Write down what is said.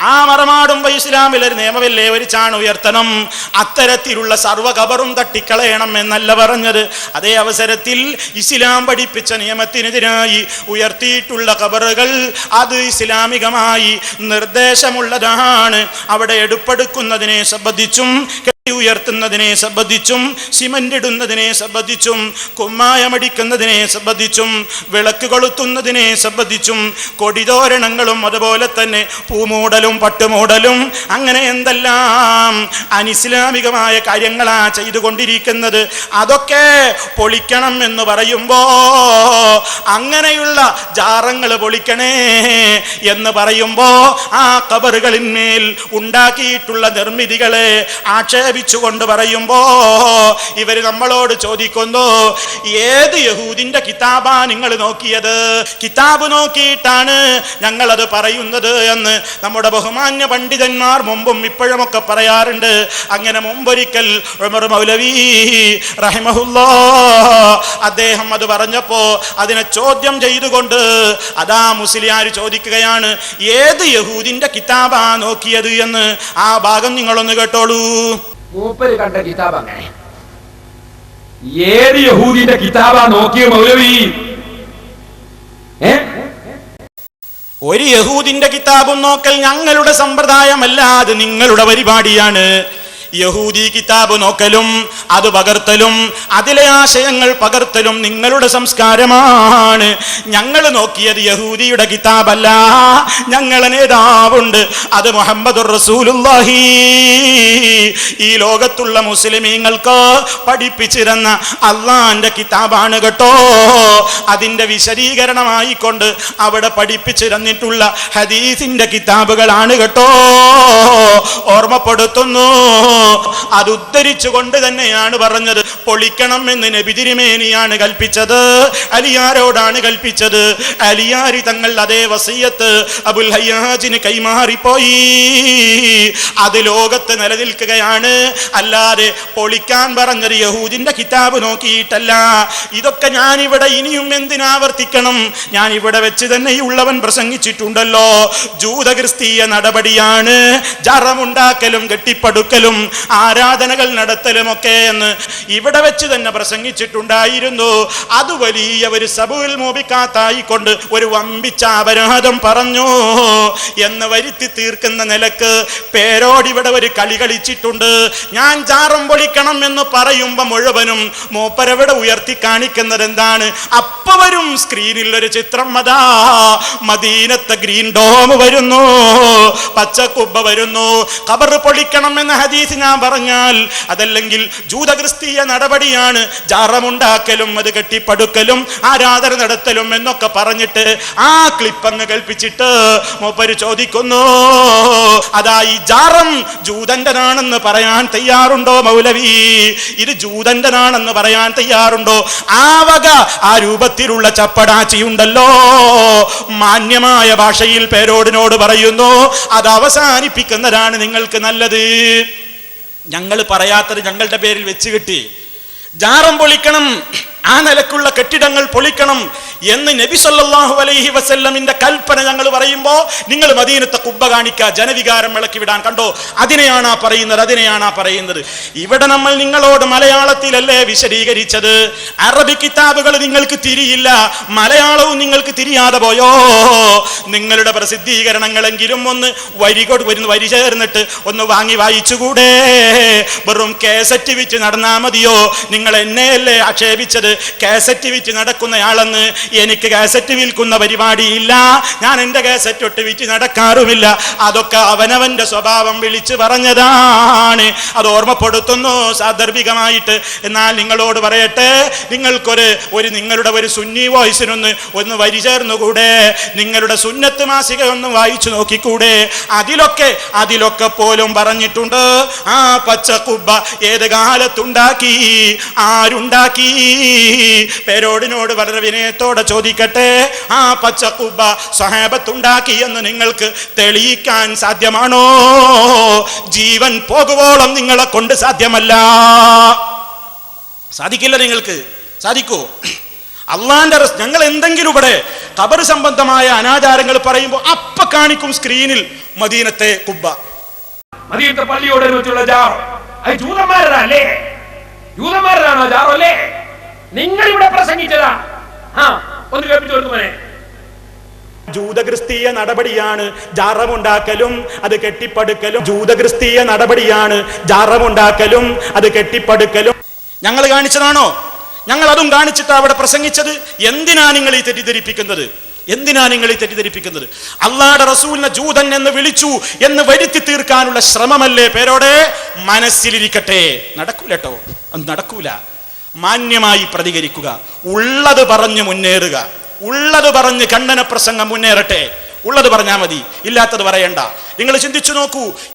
ആ ഇസ്ലാമിൽ ഒരു നിയമമില്ലേ? ഒരു ചാണ് ഉയർത്തണം. അത്തരത്തിലുള്ള സർവ കബറും തട്ടിക്കളയണം എന്നല്ല പറഞ്ഞത്. അതേ അവസരത്തിൽ ഇസ്ലാം പഠിപ്പിച്ച നിയമത്തിനെതിരായി ഉയർത്തിയിട്ടുള്ള കബറുകൾ അത് ഇസ്ലാമികമായി നിർദ്ദേശമുള്ളതാണ്. അവിടെ എടുപ്പെടുക്കുന്നതിനെ സംബന്ധിച്ചും കെട്ടി ഉയർത്തുന്നതിനെ സംബന്ധിച്ചും സിമന്റ് ഇടുന്നതിനെ സംബന്ധിച്ചും കുമ്മായമടിക്കുന്നതിനെ സംബന്ധിച്ചും വിളക്ക് കൊളുത്തുന്നതിനെ സംബന്ധിച്ചും കൊടിതോരണങ്ങളും അതുപോലെ തന്നെ പൂമൂടലും പട്ടുമൂടലും അങ്ങനെ എന്തെല്ലാം അനിസ്ലാമികമായ കാര്യങ്ങളാ ചെയ്തുകൊണ്ടിരിക്കുന്നത്. അതൊക്കെ പൊളിക്കണം എന്ന് പറയുമ്പോ അങ്ങനെയുള്ള ജാറങ്ങൾ പൊളിക്കണേ എന്ന് പറയുമ്പോ ആ കബറുകളിന്മേൽ ഉണ്ടാക്കിയിട്ടുള്ള നിർമ്മിതികളെ ആക്ഷേപിച്ചുകൊണ്ട് പറയുമ്പോ ഇവർ നമ്മളോട് ചോദിക്കുന്നു ഏത് യഹൂദിന്റെ കിതാബാ നിങ്ങൾ നോക്കിയത്? കിതാബ് നോക്കിയിട്ടാണ് അത് പറയുന്നത് എന്ന് നമ്മുടെ ബഹുമാന്യ പണ്ഡിതന്മാർ മുമ്പും ഇപ്പോഴുമൊക്കെ പറയാറുണ്ട്. അങ്ങനെ മുമ്പൊരിക്കൽ ഉമർ മൗലവി റഹിമഹുല്ലോ അദ്ദേഹം അത് പറഞ്ഞപ്പോ അതിനെ ചോദ്യം ചെയ്തുകൊണ്ട് അതാ മുസ്ലിയാർ ചോദിക്കുകയാണ് ഏത് യഹൂദിന്റെ കിതാബാ നോക്കിയത് എന്ന്? ആ ഭാഗം നിങ്ങളൊന്ന് കേട്ടോളൂ. മൂപ്പര് കണ്ട കിതാബ് അങ്ങനെ. ഏത് യഹൂദിന്റെ കിതാബാ നോക്കിയ മൗലവി? ഒരു യഹൂദിന്റെ കിതാബും നോക്കൽ ഞങ്ങളുടെ സമ്പ്രദായമല്ല അത് നിങ്ങളുടെ പരിപാടിയാണ്. യഹൂദി കിതാബ് നോക്കലും അത് പകർത്തലും അതിലെ ആശയങ്ങൾ പകർത്തലും നിങ്ങളുടെ സംസ്കാരമാണ്. ഞങ്ങൾ നോക്കിയത് യഹൂദിയുടെ കിതാബല്ല. ഞങ്ങളെ നേതാവുണ്ട് അത് മുഹമ്മദ് റസൂലുള്ളാഹി. ഈ ലോകത്തുള്ള മുസ്ലിമീങ്ങൾക്ക് പഠിപ്പിച്ചിരുന്ന അള്ളാന്റെ കിതാബാണ് കേട്ടോ. അതിന്റെ വിശദീകരണമായിക്കൊണ്ട് അവിടെ പഠിപ്പിച്ചിരുന്നിട്ടുള്ള ഹദീസിന്റെ കിതാബുകളാണ് കേട്ടോ. ഓർമ്മപ്പെടുത്തുന്നു. അത് ഉദ്ധരിച്ചുകൊണ്ട് തന്നെയാണ് പറഞ്ഞത്. പൊളിക്കണം എന്ന് നബി തിരുമേനിയാണ് കൽപ്പിച്ചത്. അലിയാരോടാണ് കൽപ്പിച്ചത്. അലിയാരി തങ്ങൾ അതേ വസീയത്ത് അബുൽ ഹയ്യാജിന് കൈമാറിപ്പോയി. അത് ലോകത്ത് നിലനിൽക്കുകയാണ്. അല്ലാതെ പൊളിക്കാൻ പറഞ്ഞത് യഹൂദിന്റെ കിതാബ് നോക്കിയിട്ടല്ല. ഇതൊക്കെ ഞാനിവിടെ ഇനിയും എന്തിനാവർത്തിക്കണം ഞാൻ ഇവിടെ വെച്ച് തന്നെ ഉള്ളവൻ പ്രസംഗിച്ചിട്ടുണ്ടല്ലോ. ജൂതക്രിസ്തീയ നടപടിയാണ്. ജറമുണ്ടാക്കലും കെട്ടിപ്പടുക്കലും ആരാധനകൾ നടത്തലുമൊക്കെ എന്ന് ഇവിടെ വെച്ച് തന്നെ പ്രസംഗിച്ചിട്ടുണ്ടായിരുന്നു. അത് വലിയ ഒരു സബുൽ മോപിക്കാത്തായിക്കൊണ്ട് ഒരു വമ്പിച്ച അപരാധം പറഞ്ഞു എന്ന് വരുത്തി തീർക്കുന്ന നിലയ്ക്ക് പേരോടിവിടെ ഒരു കളി കളിച്ചിട്ടുണ്ട്. ഞാൻ ചാറും പൊളിക്കണം എന്ന് പറയുമ്പോൾ മുഴുവനും മൂപ്പരവിടെ ഉയർത്തി കാണിക്കുന്നത് എന്താണ്? അപ്പവരും സ്ക്രീനിൽ ഒരു ചിത്രം അതാ. മദീനത്തെ ഗ്രീൻ ഡോം വരുന്നു. പച്ചക്കുബ്ബ വരുന്നു. കബർ പൊളിക്കണം എന്ന ഹദീസ് ഞാൻ പറഞ്ഞാൽ അതല്ലെങ്കിൽ ജൂതക്രിസ്തീയ നടപടിയാണ് ജാറമുണ്ടാക്കലും അത് കെട്ടിപ്പടുക്കലും ആരാധന നടത്തലും എന്നൊക്കെ പറഞ്ഞിട്ട് ആ ക്ലിപ്പങ്ങ് കൽപ്പിച്ചിട്ട് മൂപ്പര് ചോദിക്കുന്നു അതായി ജാറം ജൂതന്റെതാണെന്ന് പറയാൻ തയ്യാറുണ്ടോ മൗലവി? ഇത് ജൂതന്റെതാണെന്ന് പറയാൻ തയ്യാറുണ്ടോ? ആവക വക ആ രൂപത്തിലുള്ള ചപ്പടാച്ചിയുണ്ടല്ലോ. മാന്യമായ ഭാഷയിൽ പേരോടിനോട് പറയുന്നു അത് അവസാനിപ്പിക്കുന്നതാണ് നിങ്ങൾക്ക് നല്ലത്. ഞങ്ങൾ പറയാത്തത് ഞങ്ങളുടെ പേരിൽ വെച്ച് കിട്ടി. ജാറം പൊളിക്കണം ആ നിലക്കുള്ള കെട്ടിടങ്ങൾ പൊളിക്കണം എന്ന് നബി സല്ലാഹു അലൈഹി വസല്ലമിന്റെ കൽപ്പന ഞങ്ങൾ പറയുമ്പോൾ നിങ്ങൾ മദീനത്തെ കുബ്ബ കാണിക്കുക ജനവികാരം ഇളക്കി വിടാൻ കണ്ടോ? അതിനെയാണ് പറയുന്നത് അതിനെയാണ് പറയുന്നത്. ഇവിടെ നമ്മൾ നിങ്ങളോട് മലയാളത്തിലല്ലേ വിശദീകരിച്ചത്? അറബി കിതാബുകൾ നിങ്ങൾക്ക് തിരിയില്ല മലയാളവും നിങ്ങൾക്ക് തിരിയാതെ പോയോ? നിങ്ങളുടെ പ്രസിദ്ധീകരണങ്ങളെങ്കിലും ഒന്ന് വരി കൊണ്ട് വരുന്ന വരി ചേർന്നിട്ട് ഒന്ന് വാങ്ങി വായിച്ചുകൂടെ? വെറും കേസറ്റ് വിറ്റ് നടന്നാൽ മതിയോ? നിങ്ങൾ എന്നെയല്ലേ ആക്ഷേപിച്ചത്? കേസറ്റ് വിറ്റ് നടക്കുന്നയാളെന്ന് എനിക്ക് കാസറ്റ് വിൽക്കുന്ന പരിപാടിയില്ല. ഞാൻ എന്റെ കാസറ്റ് ഒട്ട് വിറ്റ് നടക്കാറുമില്ല. അതൊക്കെ അവനവന്റെ സ്വഭാവം വിളിച്ചു പറഞ്ഞതാണ്. അത് ഓർമ്മപ്പെടുത്തുന്നു സാദർഭികമായിട്ട്. എന്നാൽ നിങ്ങളോട് പറയട്ടെ നിങ്ങൾക്കൊരു ഒരു നിങ്ങളുടെ ഒരു സുന്നി വോയിസിനൊന്ന് ഒന്ന് വരി ചേർന്നുകൂടെ. നിങ്ങളുടെ സുന്നത്ത് മാസിക ഒന്ന് വായിച്ചു നോക്കിക്കൂടെ. അതിലൊക്കെ അതിലൊക്കെ പോലും പറഞ്ഞിട്ടുണ്ട്. ആ പച്ചക്കുബ്ബ ഏത് കാലത്തുണ്ടാക്കി? ആരുണ്ടാക്കി? പേരോടിനോട് വളരെ വിനയത്തോടെ ചോദിക്കട്ടെ? ആ പച്ചക്കുബ സഹാബത്തുണ്ടാക്കി എന്ന് നിങ്ങൾക്ക് തെളിയിക്കാൻ സാധ്യമാണോ? ജീവൻ പോകുവോളം നിങ്ങളെ കൊണ്ട് സാധ്യമല്ല. സാധിക്കില്ല നിങ്ങൾക്ക്? സാധിക്കൂ? അള്ളാന്റെ ഞങ്ങൾ എന്തെങ്കിലും ഇവിടെ കബർ സംബന്ധമായ അനാചാരങ്ങൾ പറയുമ്പോൾ അപ്പ കാണിക്കും സ്ക്രീനിൽ മദീനത്തെ കുബ്ബ മദീനത്തെ പള്ളിയോട് അത് ജൂതന്മാരതാ ജൂതന്മാരാണോ ജാറോ അല്ലേ? നിങ്ങൾ ഇവിടെ പ്രസംഗിച്ചതാ. ആ ഒന്ന് കേൾപ്പിച്ചു കൊടുക്കുമോനെ ജൂതക്രിസ്തീയ നടപടിയാണ് ജാറമുണ്ടാക്കലും അത് കെട്ടിപ്പടുക്കലും. ജൂതക്രിസ്തീയ നടപടിയാണ് ജാറമുണ്ടാക്കലും അത് കെട്ടിപ്പടുക്കലും. ഞങ്ങൾ കാണിച്ചതാണോ? ഞങ്ങൾ അതും കാണിച്ചിട്ട് അവിടെ പ്രസംഗിച്ചത്? എന്തിനാ നിങ്ങൾ ഈ തെറ്റിദ്ധരിപ്പിക്കുന്നത്? എന്തിനാ നിങ്ങൾ ഈ തെറ്റിദ്ധരിപ്പിക്കുന്നത്? അള്ളാടെ റസൂലിനെ ജൂതൻ എന്ന് വിളിച്ചു എന്ന് വരുത്തി തീർക്കാനുള്ള ശ്രമമല്ലേ പേരോടെ? മനസ്സിലിരിക്കട്ടെ. നടക്കൂലട്ടോ അത് നടക്കൂല. മാന്യമായി പ്രതികരിക്കുക. ഉള്ളത് പറഞ്ഞു മുന്നേറുക. ഉള്ളത് പറഞ്ഞ് ഖണ്ഡന പ്രസംഗം മുന്നേറട്ടെ. ഉള്ളത് പറഞ്ഞാൽ മതി. ഇല്ലാത്തത് പറയണ്ട. നിങ്ങൾ ചിന്തിച്ചു നോക്കൂ.